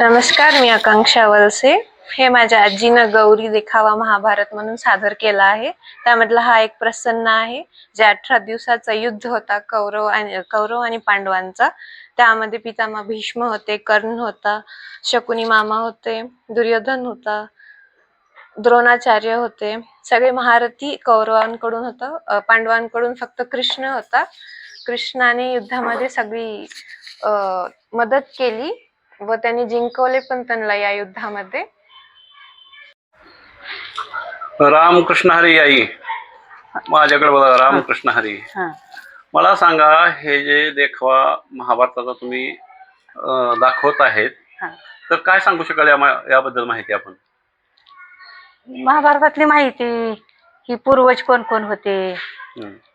नमस्कार मी आकांक्षा वलसे हे माझ्या आजीनं गौरी देखावा महाभारत म्हणून सादर केला आहे. त्यामधला हा एक प्रसन्न आहे जे अठरा दिवसाचा युद्ध होता कौरव आणि कौरव आणि पांडवांचा. त्यामध्ये पितामा भीष्म होते कर्ण होता शकुनी मामा होते दुर्योधन होता द्रोणाचार्य होते. सगळे महारथी कौरवांकडून होतं पांडवांकडून फक्त कृष्ण होता. कृष्णाने युद्धामध्ये सगळी मदत केली. व त्यांनी जिंकवले पण त्यांना या युद्धामध्ये. रामकृष्ण हरी आई. माझ्याकडे बघा रामकृष्ण हरी. हा. मला सांगा हे जे देखावा महाभारताचा तुम्ही दाखवत आहेत हा. तर काय सांगू शकाल याबद्दल माहिती आपण? महाभारतातली माहिती ही पूर्वज कोण कोण होते.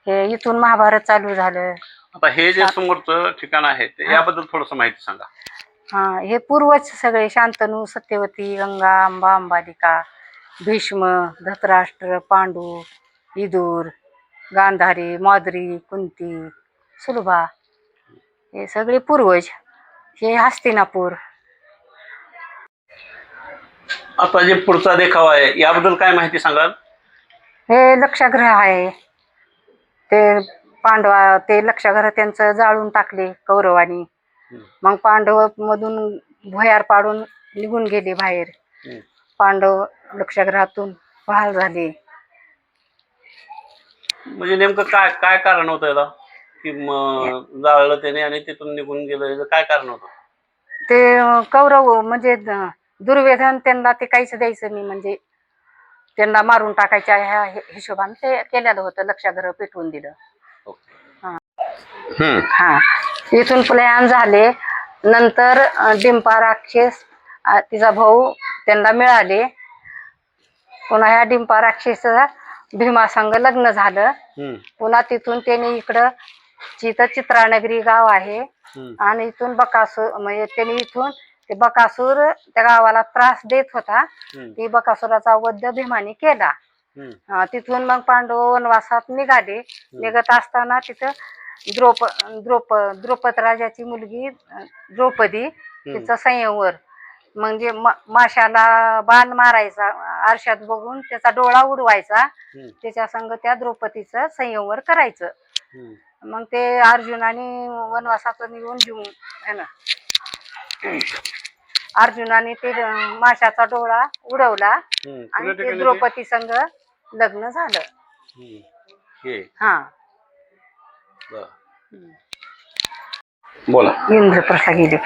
हे इथून महाभारत चालू झालं. आता हे जे समोरचं ठिकाण आहे याबद्दल थोडस माहिती सांगा. हा हे पूर्वज सगळे शांतनू सत्यवती गंगा अंबा अंबालिका भीष्म धतराष्ट्र पांडू इदूर गांधारी माद्री कुंती सुलभा हे सगळे पूर्वज हे हस्तिनापूर. आता जे पुढचा देखावा आहे याबद्दल काय माहिती सांगाल? हे लक्षाग्रह आहे. ते पांडवा ते लक्षाग्रह त्यांचं जाळून टाकले कौरवानी. मग पांडव मधून भुयार पाडून निघून गेले बाहेर. पांडव लक्षाग्रहातून बहाल झाले. म्हणजे नेमकं काय काय कारण होतं याला? की म- जाळलं त्याने आणि तिथून निघून गेलं याचं काय कारण होतं? ते अं, कौरव म्हणजे द- दुर्योधन त्यांना ते काहीच द्यायचं नाही म्हणजे त्यांना मारून टाकायच्या ह्या हि- हिशोबाने ते केलेलं होतं लक्षाग्रह पेटवून दिलं. हम्म. हा. इथून प्लॅन झाले. नंतर डिंपा राक्षस तिचा भाऊ त्यांना मिळाले. पुन्हा ह्या डिंपा राक्षसा भीमासंग लग्न झालं. पुन्हा तिथून त्यांनी इकडं जिथं चित्रानगरी गाव आहे. आणि इथून बकासूर म्हणजे त्यांनी इथून ते बकासूर त्या गावाला त्रास देत होता. ती बकासुराचा वध भीमाने केला. तिथून मग पांडव वनवासात निघाले. निघत असताना तिथं द्रौप द्रौप द्रौपद राजाची मुलगी द्रौपदी तिचा संयमवर म्हणजे माशाला बाण मारायचा आरशात बघून त्याचा डोळा उडवायचा. त्याच्या संग त्या द्रौपदीचं संयमवर करायचं. मग ते अर्जुनाने वनवासातून निघून घेऊन है ना अर्जुनाने ते माशाचा डोळा उडवला. आणि ते? द्रौपदी संग लग्न झालं. हे. बोला. इंद्रप्रस्थला गेले.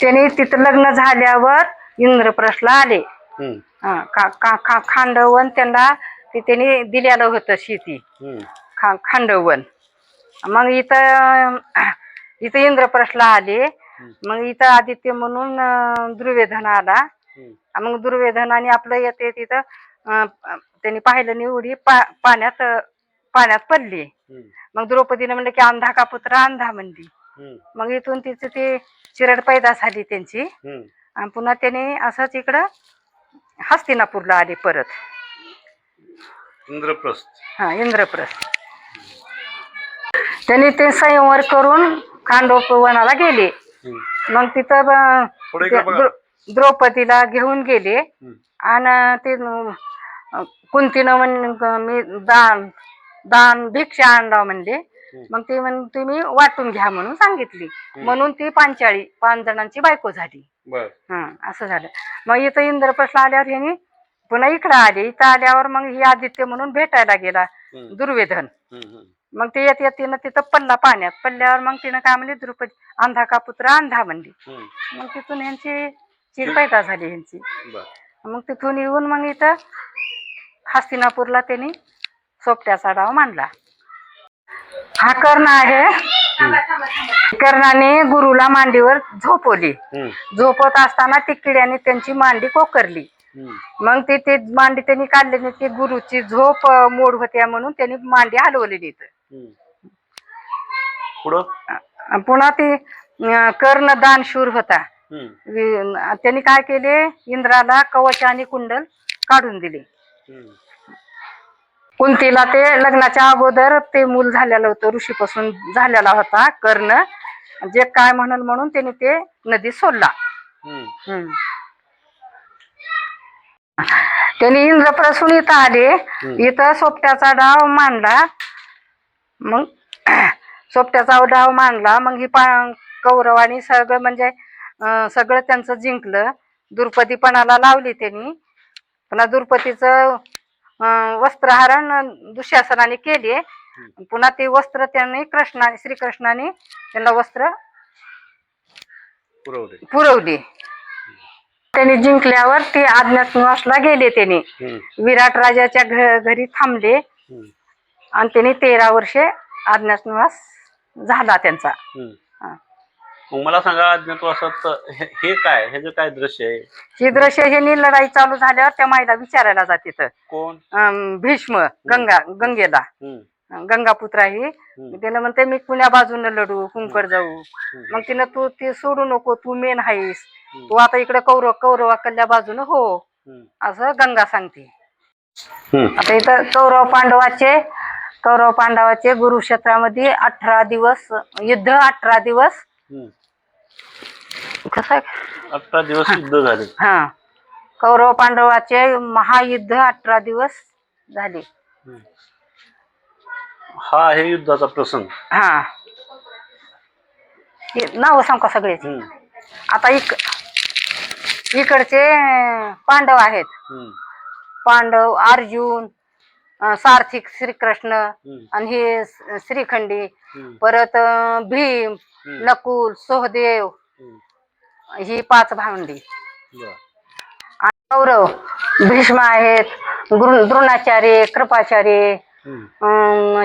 त्याने तिथं लग्न झाल्यावर इंद्रप्रस्थला आले. हम्म. हा, का- का- का- खांडवन त्यांना ते त्यांनी दिलेलं होतं शेती. खा खांडवन मग इथं इथं इंद्रप्रस्थला आले. मग इथं आदित्य म्हणून अं, दुर्योधन आला. मग दुर्योधनाने आपलं येते तिथं अं, त्यांनी पाहिलं निवडी पा पाण्यात अं, पाण्यात पडली. मग द्रौपदीने म्हणलं की अंधा का पुत्र अंधा म्हणली. मग इथून तिचं ते चिरड पैदा झाली त्यांची. आणि पुन्हा त्याने असंच इकडं हस्तिनापूरला आले परत इंद्रप्रस्थ हा इंद्रप्रस्थ त्यांनी ते संयमवर करून खांडोपवनाला गेले. मग तिथं ब- पुढे ते का बघा? द्रौ- द्रौपदीला घेऊन गेले. आणि ते अं, कुंतीनं म्हण मी दान दान भिक्षा आणला म्हणले. मग ते म्हण तुम्ही वाटून घ्या म्हणून सांगितली. म्हणून ती पांचाळी पाच जणांची बायको झाली. हा असं झालं. मग इथं इंद्रप्रश्न आल्यावर ह्यांनी पुन्हा इकडं आले. इथं आल्यावर मग ही आदित्य म्हणून भेटायला गेला. दुर्वेधन. मग ते येत येत तिनं तिथं पडला पाण्यात. पडल्यावर मग तिनं काय म्हणली द्रुपदी अंधा का पुत्र अंधा म्हणली. मग तिथून ह्यांची चीर पैदा झाली ह्यांची. बर. मग तिथून येऊन मग इथं हस्तिनापूरला त्यांनी सोपट्याचा डाव मांडला हा कर्ण आहे. कर्णाने गुरुला मांडीवर झोपवली. झोपत असताना ती किड्याने त्यांची मांडी कोकरली. मग ते ते मांडी त्यांनी काढली नाही ती गुरुची झोप मोड होत्या म्हणून त्यांनी मांडी हलवलेली पुन्हा ती कर्ण दानशूर होता. त्यांनी काय केले? इंद्राला कवच आणि कुंडल काढून दिले. कुंतीला ते लग्नाच्या अगोदर ते मूल झालेलं होतं. ऋषीपासून झालेला होता कर्ण. जे काय म्हणल म्हणून त्याने ते नदी सोडला. हम्म. त्यांनी इंद्रप्रसून इथं आले. इथं सोपट्याचा डाव मांडला. मग सोपट्याचा डाव मांडला. मग ही कौरवानी सगळं म्हणजे सगळं त्यांचं जिंकलं. दुर्पदीपणाला लावली त्यांनी. पुन्हा दुर्पतीचं वस्त्रहरण दुःशासनाने केले पुन्हा ते वस्त्र त्यांनी कृष्णा श्रीकृष्णाने त्यांना वस्त्र पुरवले. त्यांनी जिंकल्यावर ते अज्ञातनिवासला गेले त्यांनी. विराट राजाच्या घरी थांबले. आणि त्यांनी तेरा वर्षे अज्ञातनिवास झाला त्यांचा. मग मला सांगा अज्ञातवासात हे हे काय? हे जे काय दृश्य आहे? ही दृश्य ह्यांनी लढाई चालू झाल्यावर त्या माईला विचारायला जाते तर कोण? अं, भीष्म गंगा गंगेला. हम्म. गंगापुत्रा ही हम्म. त्याला म्हणते मी कुण्या बाजूने लढू? कुंकड जाऊ. मग तिनं तू ते सोडू नको तू मेन आहेस. तू आता इकडे कौरव कौरवाकडल्या बाजूने हो. हम्म. असं गंगा सांगते. हम्म. आता इथं कौरव पांडवाचे कौरव पांडवाचे गुरुक्षेत्रामध्ये अठरा दिवस युद्ध अठरा दिवस. कसं? अठरा दिवस युद्ध झाले हा कौरव पांडवाचे महायुद्ध अठरा दिवस झाले हा आहे युद्धाचा प्रसंग हा नाव सांग का सगळे. आता इक इकडचे पांडव आहेत. पांडव अर्जुन सार्थिक श्रीकृष्ण. आणि हे श्रीखंडी. परत भीम. नकुल सोहदेव. ही पाच भावंडी. कौरव भीष्म आहेत द्रोणाचार्य कृपाचार्य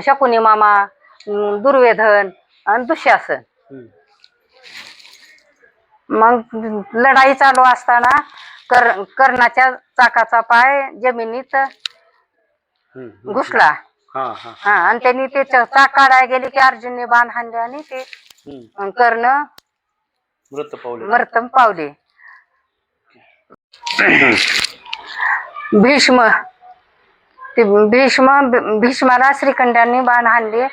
शकुनी मामा अं, दुर्योधन आणि दुःशासन. मग लढाई चालू असताना कर कर्णाच्या चाकाचा पाय जमिनीत. घुसला. हा आणि त्यांनी ते चाक काढायला गेले की अर्जुनने बाण हाणले आणि ते कर्ण मृत पावले. मर्तम पावले. भीष्म. ते भीष्म भीष्माला श्रीखंडांनी बाण हाणले.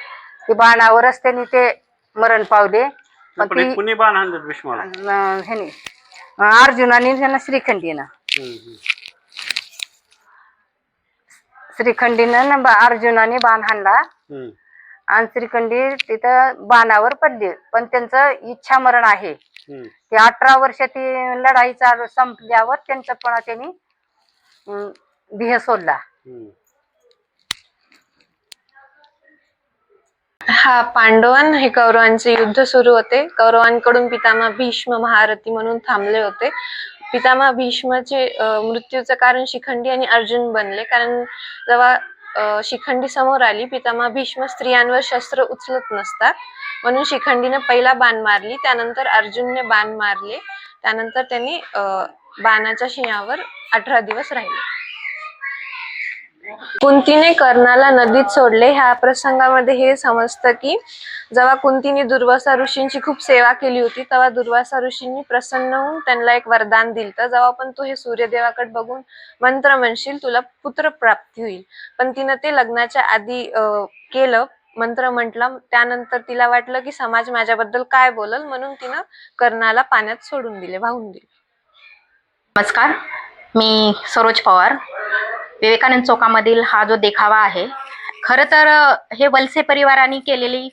ते बाणावरच त्यांनी ते मरण पावले. पण पण ती कुणी बाण आणलं भीष्माला? अं, ह्याने. अं, अर्जुनाने त्यांना श्रीखंडीनं. श्रीखंडीनं न बा- अर्जुनाने बाण हाणला. हम्म. आणि श्रीखंडी तिथं बाणावर पडले. पण त्यांचं इच्छा मरण आहे. ते अठरा वर्ष ती लढाई चालू संपल्यावर त्यांचं पण त्यांनी ध्येय सोडला. हा पांडवान हे कौरवांचे युद्ध सुरू होते. कौरवांकडून पितामह भीष्म महारथी म्हणून थांबले होते. पितामह भीष्माचे मृत्यूचं कारण शिखंडी आणि अर्जुन बनले. कारण जेव्हा शिखंडी समोर आली. पितामह भीष्म स्त्रियांवर शस्त्र उचलत नसतात. म्हणून शिखंडीने पहिला बाण मारली. त्यानंतर अर्जुनने बाण मारले. त्यानंतर त्यांनी अं, बाणाच्या शिंयावर अठरा दिवस राहिले. कुंतीने कर्णाला नदीत सोडले. ह्या प्रसंगामध्ये हे समजतं की जेव्हा कुंतीने दुर्वासा ऋषींची खूप सेवा केली होती तेव्हा दुर्वासा ऋषींनी प्रसन्न होऊन त्यांना एक वरदान दिलं. तर जेव्हा पण तू हे सूर्यदेवाकडे बघून मंत्र म्हणशील तुला पुत्र प्राप्ती होईल. पण तिनं ते लग्नाच्या आधी केलं मंत्र म्हटलं. त्यानंतर तिला वाटलं की समाज माझ्याबद्दल काय बोलल? म्हणून तिनं कर्णाला पाण्यात सोडून दिले वाहून दिले. नमस्कार. मी सरोज पवार. विवेकानंद चौकामधील हा जो देखावा आहे खरं तर हे वलसे परिवाराने केलेली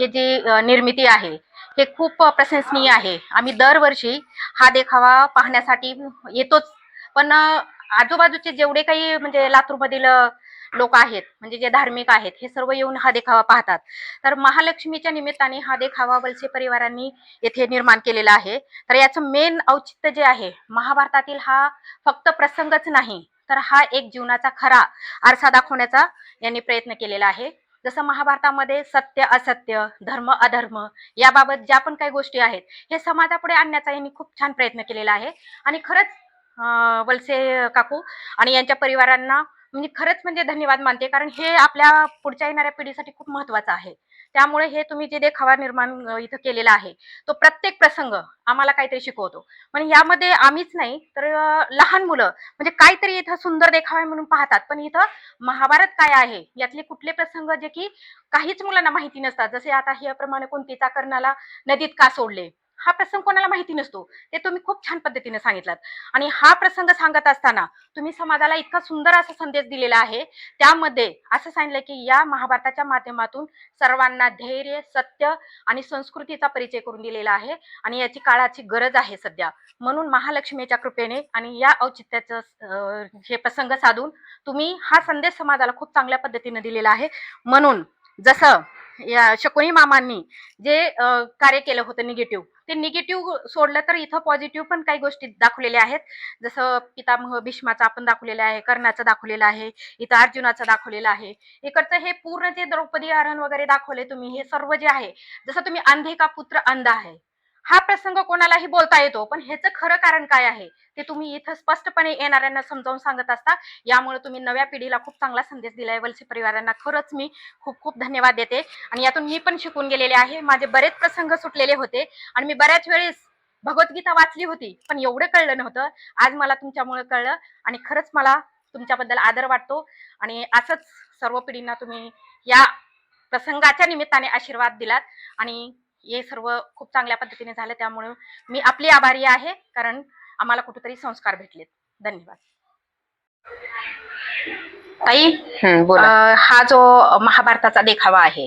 हे जी निर्मिती आहे हे खूप प्रशंसनीय आहे. आम्ही दरवर्षी हा देखावा पाहण्यासाठी येतोच. पण आजूबाजूचे जेवढे काही म्हणजे लातूरमधील लोक आहेत म्हणजे जे धार्मिक आहेत हे सर्व येऊन हा देखावा पाहतात. तर महालक्ष्मीच्या निमित्ताने हा देखावा वलसे परिवारांनी येथे निर्माण केलेला आहे. तर याचं मेन औचित्य जे आहे महाभारतातील हा फक्त प्रसंगच नाही तर हा एक जीवनाचा खरा आरसा दाखवण्याचा यांनी प्रयत्न केलेला आहे. जसं महाभारतामध्ये सत्य असत्य धर्म अधर्म याबाबत ज्या पण काही गोष्टी आहेत हे समाजापुढे आणण्याचा यांनी खूप छान प्रयत्न केलेला आहे. आणि खरंच वलसे काकू आणि यांच्या परिवारांना म्हणजे खरंच म्हणजे धन्यवाद मानते कारण हे आपल्या पुढच्या येणाऱ्या पिढीसाठी खूप महत्वाचं आहे. त्यामुळे हे तुम्ही जे देखावा निर्माण इथं केलेला आहे तो प्रत्येक प्रसंग आम्हाला काहीतरी शिकवतो. पण यामध्ये आम्हीच नाही तर लहान मुलं म्हणजे काहीतरी इथं सुंदर देखावे म्हणून पाहतात पण इथं महाभारत काय आहे यातले कुठले प्रसंग जे की काहीच मुलांना माहिती नसतात. जसे आता ह्याप्रमाणे कोणतीचा कर्णाला नदीत का सोडले? हा प्रसंग कोणाला माहिती नसतो. ते तुम्ही खूप छान पद्धतीने सांगितलात. आणि हा प्रसंग सांगत असताना तुम्ही समाजाला इतका सुंदर असा संदेश दिलेला आहे. त्यामध्ये असं सांगितलं की या महाभारताच्या माध्यमातून सर्वांना धैर्य सत्य आणि संस्कृतीचा परिचय करून दिलेला आहे. आणि याची काळाची गरज आहे सध्या. म्हणून महालक्ष्मीच्या कृपेने आणि या औचित्याचं हे प्रसंग साधून तुम्ही हा संदेश समाजाला खूप चांगल्या पद्धतीने दिलेला आहे. म्हणून जसं या शकुनी मामांनी जे कार्य केलं होतं निगेटिव्ह ते निगेटिव्ह सोडलं तर इथं पॉझिटिव्ह पण काही गोष्टी दाखवलेल्या आहेत. जसं पितामह भीष्माचं आपण दाखवलेलं आहे कर्णाचं दाखवलेलं आहे इथं अर्जुनाचं दाखवलेलं आहे. इकडचं हे पूर्ण जे द्रौपदी हरण वगैरे दाखवले तुम्ही हे सर्व जे आहे जसं तुम्ही अंधे का पुत्र अंध आहे हा प्रसंग कोणालाही बोलता येतो पण ह्याचं खरं कारण काय आहे? ते तुम्ही इथं स्पष्टपणे येणाऱ्यांना समजावून सांगत असता. यामुळे तुम्ही नव्या पिढीला खूप चांगला संदेश दिलाय. वलसे परिवारांना खरंच मी खूप खूप धन्यवाद देते. आणि यातून मी पण शिकून गेलेले आहे. माझे बरेच प्रसंग सुटलेले होते आणि मी बऱ्याच वेळेस भगवद्गीता वाचली होती पण एवढं कळलं नव्हतं. आज मला तुमच्यामुळे कळलं आणि खरंच मला तुमच्याबद्दल आदर वाटतो. आणि असंच सर्व पिढींना तुम्ही या प्रसंगाच्या निमित्ताने आशीर्वाद दिलात. आणि हे सर्व खूप चांगल्या पद्धतीने झालं. त्यामुळे मी आपली आभारी आहे. कारण आम्हाला कुठेतरी संस्कार भेटलेत. धन्यवाद. ताई हा जो महाभारताचा देखावा आहे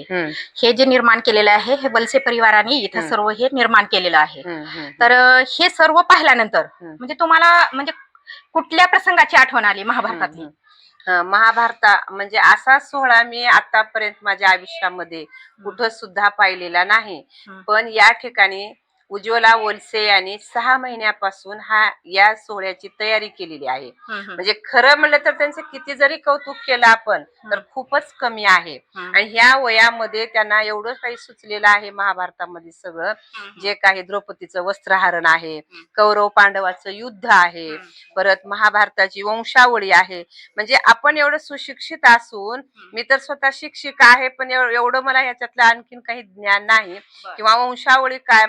हे. जे निर्माण केलेलं आहे हे वलसे परिवाराने इथं. सर्व हे निर्माण केलेलं आहे. तर हे सर्व पाहिल्यानंतर. म्हणजे तुम्हाला म्हणजे कुठल्या प्रसंगाची आठवण आली महाभारतातली? महाभारता म्हणजे असा सोहळा मी आतापर्यंत माझ्या आयुष्यामध्ये कुठं सुद्धा पाहिलेला नाही. पण या ठिकाणी उज्ज्वला वलसे यांनी सहा महिन्यापासून हा या सोहळ्याची तयारी केलेली आहे. म्हणजे खरं म्हणलं तर त्यांचं किती जरी कौतुक केलं आपण तर खूपच कमी आहे. आणि ह्या वयामध्ये त्यांना एवढं काही सुचलेलं आहे महाभारतामध्ये सगळं. जे काही द्रौपदीचं वस्त्रहरण आहे कौरव पांडवाचं युद्ध आहे परत महाभारताची वंशावळी आहे. म्हणजे आपण एवढं सुशिक्षित असून मी तर स्वतः शिक्षिका आहे पण एव- एवढं मला ह्याच्यातलं आणखीन काही ज्ञान नाही. किंवा वंशावळी काय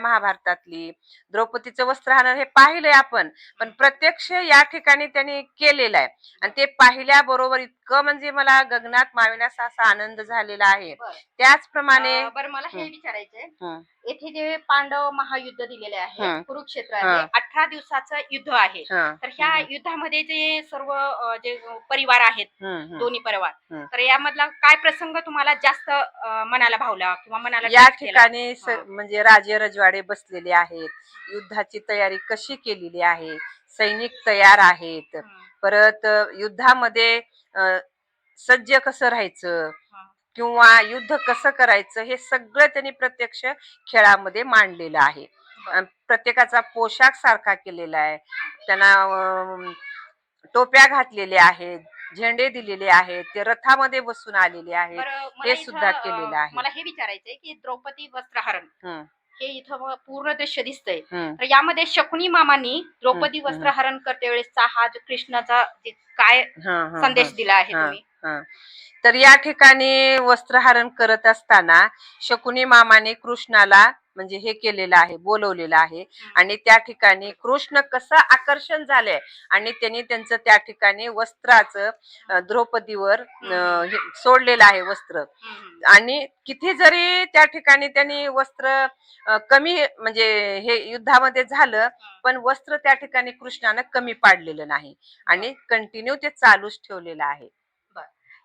महाभारतातली द्रौपदीचं वस्त्रहरण हे पाहिलंय आपण पण प्रत्यक्ष या ठिकाणी त्यांनी केलेलं आहे आणि ते पाहिल्याबरोबर इतकं म्हणजे मला गगनात माविण्याचा असा आनंद झालेला आहे. त्याचप्रमाणे बरं मला हे. विचारायचंय येथे जे पांडव महायुद्ध दिलेले आहे. कुरुक्षेत्र आहे हं. अठरा दिवसाचं युद्ध आहे तर ह्या युद्धामध्ये जे सर्व जे परिवार आहेत. दोन्ही परिवार. तर यामधला काय प्रसंग तुम्हाला जास्त मनाला भावला किंवा मनाला या? ठिकाणी. म्हणजे राजे रजवाडे बसलेले आहेत. युद्धाची तयारी कशी केलेली आहे? सैनिक तयार आहेत. परत युद्धामध्ये सज्ज कसं राहायचं. किंवा युद्ध कसं करायचं? हे सगळं त्यांनी प्रत्यक्ष खेळामध्ये मांडलेलं आहे. प्रत्येकाचा पोशाख सारखा केलेला आहे. त्यांना टोप्या घातलेल्या आहेत झेंडे दिलेले आहेत ते रथामध्ये बसून आलेले आहेत. हे सुद्धा केलेलं आहे. मला हे विचारायचंय की द्रौपदी वस्त्रहरण हे इथं पूर्ण दृश्य दिसतंय तर यामध्ये शकुनी मामांनी द्रौपदी. वस्त्रहरण करते वेळेसचा हा जो कृष्णाचा जे काय संदेश. दिला आहे. तुम्ही तर या ठिकाणी वस्त्रहरण करत असताना शकुनी मामाने कृष्णाला म्हणजे हे केलेलं आहे बोलवलेलं आहे. आणि त्या ठिकाणी कृष्ण कसं आकर्षण झालंय आणि त्यांनी त्यांचं त्या ठिकाणी वस्त्राचं द्रौपदीवर सोडलेलं आहे वस्त्र. आणि किती जरी त्या ठिकाणी त्यांनी वस्त्र कमी म्हणजे हे युद्धामध्ये झालं पण वस्त्र त्या ठिकाणी कृष्णानं कमी पाडलेलं नाही. आणि कंटिन्यू ते चालूच ठेवलेलं आहे.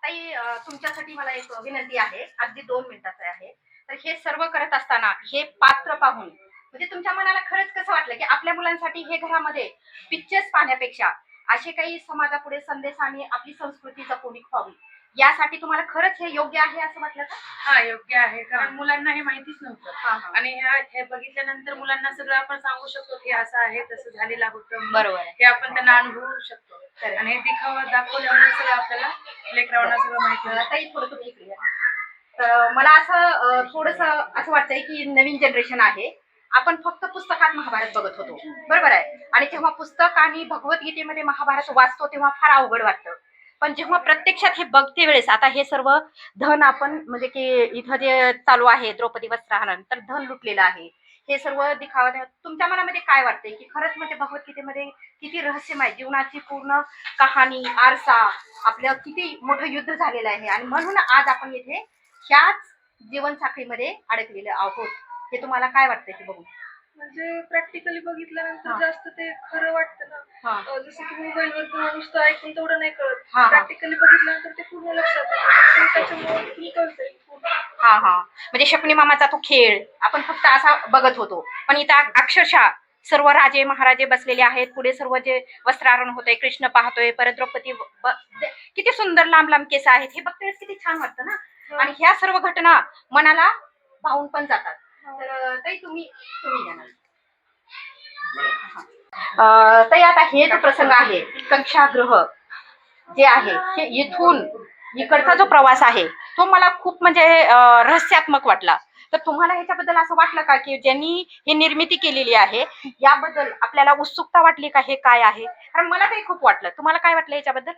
ताई तुमच्यासाठी मला एक विनंती आहे. अगदी दोन मिनिटाचं आहे. तर हे सर्व करत असताना हे पात्र पाहून म्हणजे तुमच्या मनाला खरंच कसं वाटलं की आपल्या मुलांसाठी हे घरामध्ये पिक्चर्स पाहण्यापेक्षा असे काही समाजापुढे संदेश आणि आपली संस्कृती जपवणी व्हावी यासाठी तुम्हाला खरंच हे योग्य आहे असं वाटलं का हा योग्य आहे. कारण मुलांना हे माहितीच नव्हतं आणि ह्या- हे बघितल्यानंतर मुलांना सगळं आपण सांगू शकतो की असं आहे तसं झालेलं होतं बरोबर हे आपण त्यांना अनुभवू शकतो. आणि हे दिखावा दाखवल्यामुळे सगळं आपल्याला लेकरांना सगळं माहिती थोडं तुम्ही. तर मला असं थोडस असं वाटतंय की नवीन जनरेशन आहे. आपण फक्त पुस्तकात महाभारत बघत होतो. बरोबर आहे? आणि जेव्हा पुस्तक आणि भगवद्गीतेमध्ये महाभारत वाचतो तेव्हा फार अवघड वाटतं. पण जेव्हा प्रत्यक्षात हे बघते वेळेस आता हे सर्व धन आपण म्हणजे की इथं जे चालू आहे द्रौपदी वस्त्रहरण तर धन लुटलेलं आहे. हे सर्व दिखावा तुमच्या मनामध्ये काय वाटतंय की खरंच म्हणजे भगवद्गीतेमध्ये किती रहस्यमय जीवनाची पूर्ण कहाणी आरसा आपलं किती मोठं युद्ध झालेलं आहे? आणि म्हणून आज आपण इथे ह्याच जीवनसाखळीमध्ये अडकलेलो आहोत. हे तुम्हाला काय वाटतंय की बघून? म्हणजे प्रॅक्टिकली बघितल्यानंतर हा. जास्त ते खरं वाटतं ना. हा. अं, जसं की मोबाईलवर किंवा नुसतं ऐकून तेवढं नाही कळत. हा, हा. प्रॅक्टिकली बघितल्यानंतर ते पूर्ण लक्षात येतं. त्याच्यामुळे इथून कळतंय पूर्ण. हा हा. म्हणजे शकुनी मामाचा तो खेळ आपण फक्त असा बघत होतो. पण इथं अ- अक्षरशः सर्व राजे महाराजे बसलेले आहेत. पुढे सर्व जे वस्त्रारण होतंय कृष्ण पाहतोय परत द्रौपदी ब- ब- दे- किती सुंदर लांब लांब केस आहेत. हे बघते किती छान वाटतं ना. आणि ह्या सर्व घटना मनाला भावून पण जातात. तर अ, ताई तुम्ही ताई आता हे जो प्रसंग आहे कक्षागृह जे आहे हे इथून इकडचा जो प्रवास आहे तो मला खूप म्हणजे रहस्यात्मक वाटला. तर तुम्हाला ह्याच्याबद्दल असं वाटलं का की ज्यांनी ही निर्मिती केलेली आहे याबद्दल आपल्याला उत्सुकता वाटली का हे काय आहे? कारण मला तरी खूप वाटलं. तुम्हाला काय वाटलं याच्याबद्दल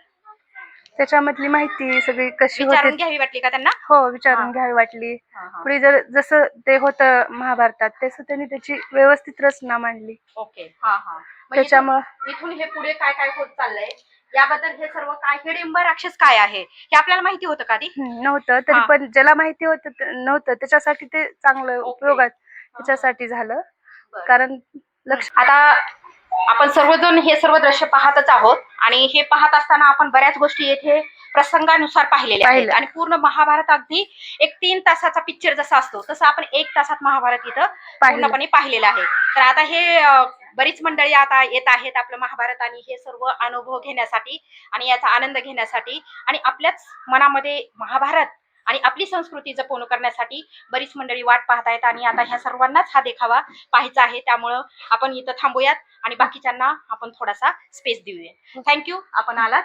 त्याच्यामधली माहिती सगळी कशी विचारून होती घ्यावी वाटली का त्यांना? हो हा. विचारून घ्यावी वाटली. हा, हा. पुढे जर जसं ते होतं महाभारतात तसं त्यांनी त्याची व्यवस्थित रचना मांडली. ओके. हा हा. त्याच्यामुळं इथून इथून हे पुढे काय काय होत चाललंय? याबद्दल हे सर्व काय हिडिंब राक्षस काय आहे? हे आपल्याला माहिती होतं का आधी? हम्म, नव्हतं. तरी हा. पण ज्याला माहिती होतं ते- नव्हतं त्याच्यासाठी ते चांगलं ओके. उपयोगात त्याच्यासाठी झालं. बरं. कारण लक्ष आता आपण सर्वजण हे सर्व दृश्य पाहतच आहोत आणि हे पाहत असताना आपण बऱ्याच गोष्टी येथे प्रसंगानुसार पाहिलेल्या आहेत. आणि पूर्ण महाभारत अगदी एक तीन तासाचा पिक्चर जसा असतो तसं आपण एक तासात महाभारत इथं. पूर्णपणे पाहिलेलं आहे तर आता हे बरीच मंडळी आता येत आहेत आपलं महाभारत आणि हे सर्व अनुभव घेण्यासाठी आणि याचा आनंद घेण्यासाठी आणि आपल्याच मनामध्ये महाभारत आणि आपली संस्कृती जपवणूक करण्यासाठी बरीच मंडळी वाट पाहत आहेत आणि आता ह्या सर्वांनाच हा देखावा पाहायचा आहे. त्यामुळं आपण इथं थांबूयात आणि बाकीच्यांना आपण थोडासा स्पेस देऊया. थँक्यू आपण आलात.